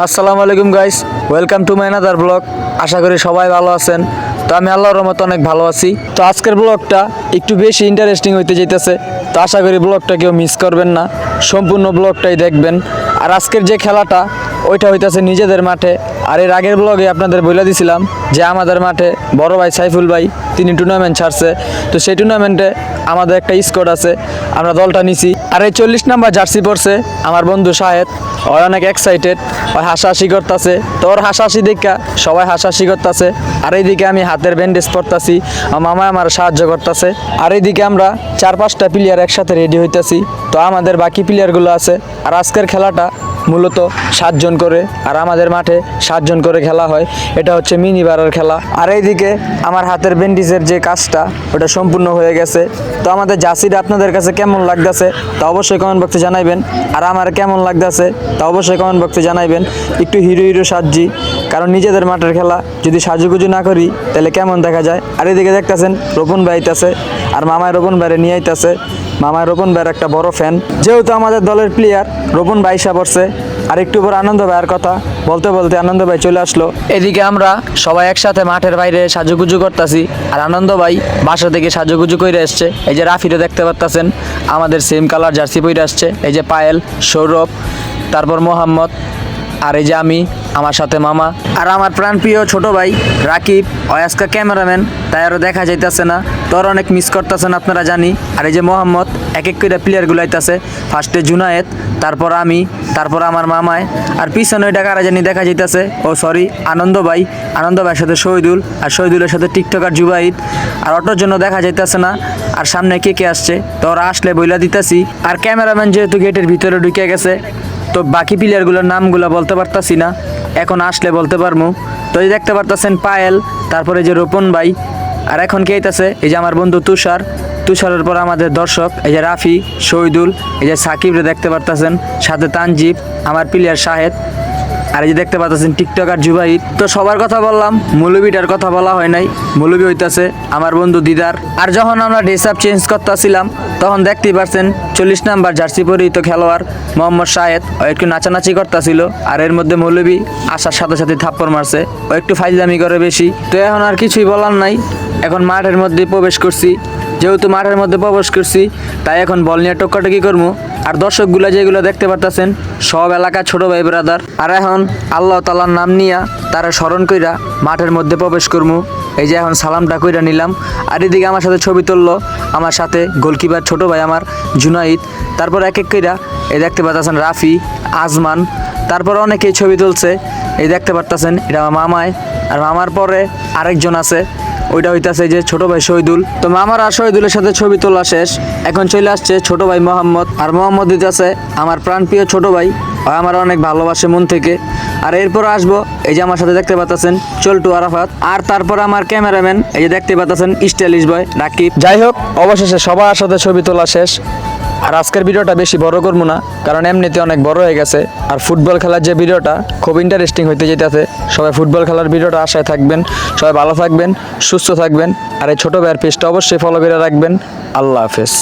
আসসালামু আলাইকুম guys welcome to my another vlog আশা করি সবাই ভালো আছেন। তো আমি আল্লাহর রহমত অনেক ভালো আছি। তো আজকের ব্লগটা একটু বেশি ইন্টারেস্টিং হইতে যেতেছে তো আশা করি ব্লগটা কেউ মিস করবেন না। সম্পূর্ণ ব্লগটাই দেখবেন। আর আজকের যে খেলাটা, ওইটা হইতেছে নিজেদের মাঠে। আর এর আগের ব্লগে আপনাদের বলে দিছিলাম যে আমাদের মাঠে বড় ভাই সাইফুল ভাই, তিনি টুর্নামেন্ট ছাড়ছে। তো সেই টুর্নামেন্টে আমাদের একটা স্কোয়াড আছে। আমরা দলটা নিছি। আর এই চল্লিশ নাম্বার জার্সি পরছে আমার বন্ধু শাহেদ। ওই অনেক এক্সাইটেড ওই হাসাহাসি করতেছে। তো ওর হাসাহাসি দেখা সবাই হাসাহাসি করতেছে। আর এইদিকে আমি হাতের ব্যান্ডেজ পরতাছি মামা আমার সাহায্য করতেছে। আর এইদিকে আমরা চার পাঁচটা প্লেয়ার একসাথে রেডি হইতাছি। তো আমাদের বাকি প্লেয়ারগুলো আছে। আর আজকের খেলাটা মূলত সাতজন করে আর আমাদের মাঠে সাতজন করে খেলা হয়। এটা হচ্ছে মিনি বারের খেলা। আর এইদিকে আমার হাতের ব্যান্ডেজের যে কাজটা, ওটা সম্পূর্ণ হয়ে গেছে। তো আমাদের জাসিরা আপনাদের কাছে কেমন লাগতেছে, তা অবশ্যই কমেন্ট বক্সে জানাইবেন। আর আমার কেমন লাগতেছে, তা অবশ্যই কমেন্ট বক্সে জানাইবেন। একটু হিরো হিরো সাজি কারণ নিজেদের মাঠের খেলা, যদি সাজুগুজু না করি, তাহলে কেমন দেখা যায়? আর এদিকে দেখতেছেন, রোপণ ভাই আইতাছে, আর মামায় রোপণ ভাইরে নিয়ে আইতাছে। মামায় রোপণ ভাইয়ের একটা বড় ফ্যান যেহেতু আমাদের দলের প্লেয়ার রোপণ ভাইসা পড়ছে। আর একটু পর আনন্দ ভাইয়ের কথা, বলতে বলতে আনন্দ ভাই চলে আসলো। এদিকে আমরা সবাই একসাথে মাঠের বাইরে সাজুগুজু করতেছি, আর আনন্দ ভাই বাসা থেকে সাজুগুজু করে আসছে এই যে রাফিরে দেখতে পারতাছেন, আমাদের সেম কালার জার্সি পরে আসছে। এই যে পায়েল, সৌরভ, তারপর মোহাম্মদ আর এই যে আমি, আমার সাথে মামা। আর আমার প্রাণপ্রিয় ছোট ভাই, রাকিব, অয়াস্কা ক্যামেরাম্যান, তাই আরও দেখা যাইতেছে না। তোর অনেক মিস করতেছেন আপনারা জানি। আর এই যে মোহাম্মদ, এক এক করে প্লেয়ারগুলো আইতাছে। ফার্স্টে জুনায়েদ, তারপর আমি, তারপর আমার মামায়। আর পিছনে ওইটা কারা জানি দেখা যাইতেছে। ও সরি আনন্দ ভাই। আনন্দ ভাইয়ের সাথে শহীদুল, আর শহীদুলের সাথে টিকটক আর জুবাইদ। আর অটোর জন্য দেখা যাইতেছে না। আর সামনে কে কে আসছে? তো ওরা আসলে বইলা দিতেছি। আর ক্যামেরাম্যান যেহেতু গেটের ভিতরে ঢুকে গেছে তো বাকি প্লেয়ারগুলোর নামগুলো বলতে পারতাছি না। এখন আসলে বলতে পারব তো এই দেখতে পারতাছেন পায়েল, তারপরে যে রোপন ভাই, আর এখন কে আইতাছে? এই যে আমার বন্ধু তুষার। তুষারের পর আমাদের দর্শক, এই যে রাফি, শহীদুল, এই যে সাকিবরে দেখতে পারতাছেন। সাথে তানজিব, আমার প্লেয়ার শাহেদ। আর এই যে দেখতে পাচ্ছেন টিকটক আর জুবাইদ তো সবার কথা বললাম, মৌলবিটার কথা বলা হয় নাই, মৌলবি হইতাছে আমার বন্ধু দিদার। আর যখন আমরা ড্রেস আপ চেঞ্জ করতেছিলাম, তখন দেখতেই পারছেন চল্লিশ নাম্বার জার্সি পরিহিত খেলোয়াড় মোহাম্মদ শাহেদ, ও একটু নাচানাচি করতেছিল, আর এর মধ্যে মৌলবি আসার সাথে সাথে থাপ্পড় মারছে, ও একটু ফাইজলামি করে বেশি। তো এখন আর কিছুই বলার নাই, এখন মাঠের মধ্যে প্রবেশ করছি, যেহেতু মাঠের মধ্যে প্রবেশ করছি, তাই এখন বল নিয়ে টক্কাটকি করব। আর দর্শকগুলো যেগুলো দেখতে পারতেছেন, সব এলাকা ছোট ভাই ব্রাদার আর এখন আল্লাহ তালার নাম নিয়া তারা স্মরণ কইরা মাঠের মধ্যে প্রবেশ করব এই যে এখন সালামটা কইরা নিলাম। আর এদিকে আমার সাথে ছবি তুললো আমার সাথে গোলকিপার ছোট ভাই আমার, জুনাইদ। তারপর এক এক কইরা এই দেখতে পাচ্ছেন রাফি, আজমান। তারপর অনেকেই ছবি তুলছে। এই দেখতে পারতেছেন, এটা আমার মামায় আর মামার পরে আরেকজন আছে। ওইটা হইতাছে যে ছোট ভাই শহীদুল। তো মামার আর শহীদুলের সাথে ছবি তোলা শেষ। এখন চলে আসছে ছোট ভাই মোহাম্মদ। আর মোহাম্মদ হইতাছে আমার প্রাণপ্রিয় ছোট ভাই। আমার অনেক ভালোবাসে মন থেকে। আর এরপর আসব, এই যে আমার সাথে দেখতে পাচ্ছেন চল্টু আরাফাত। আর তারপর আমার ক্যামেরাম্যান, এই যে দেখতে পাচ্ছেন স্টাইলিশ বয় রাকিব। যাই হোক, অবশেষে সবার সাথে ছবি তোলা শেষ। আর আজকের ভিডিওটা বেশি বড় করব না, কারণ এমনিতে অনেক বড় হয়ে গেছে। আর ফুটবল খেলার যে ভিডিওটা, খুব ইন্টারেস্টিং হইতে যেতেছে সবাই ফুটবল খেলার ভিডিওটা আশায় থাকবেন, সবাই ভালো থাকবেন, সুস্থ থাকবেন, আর এই ছোটো ভাইয়ের পেজটা অবশ্যই ফলো করে রাখবেন। আল্লাহ হাফেজ।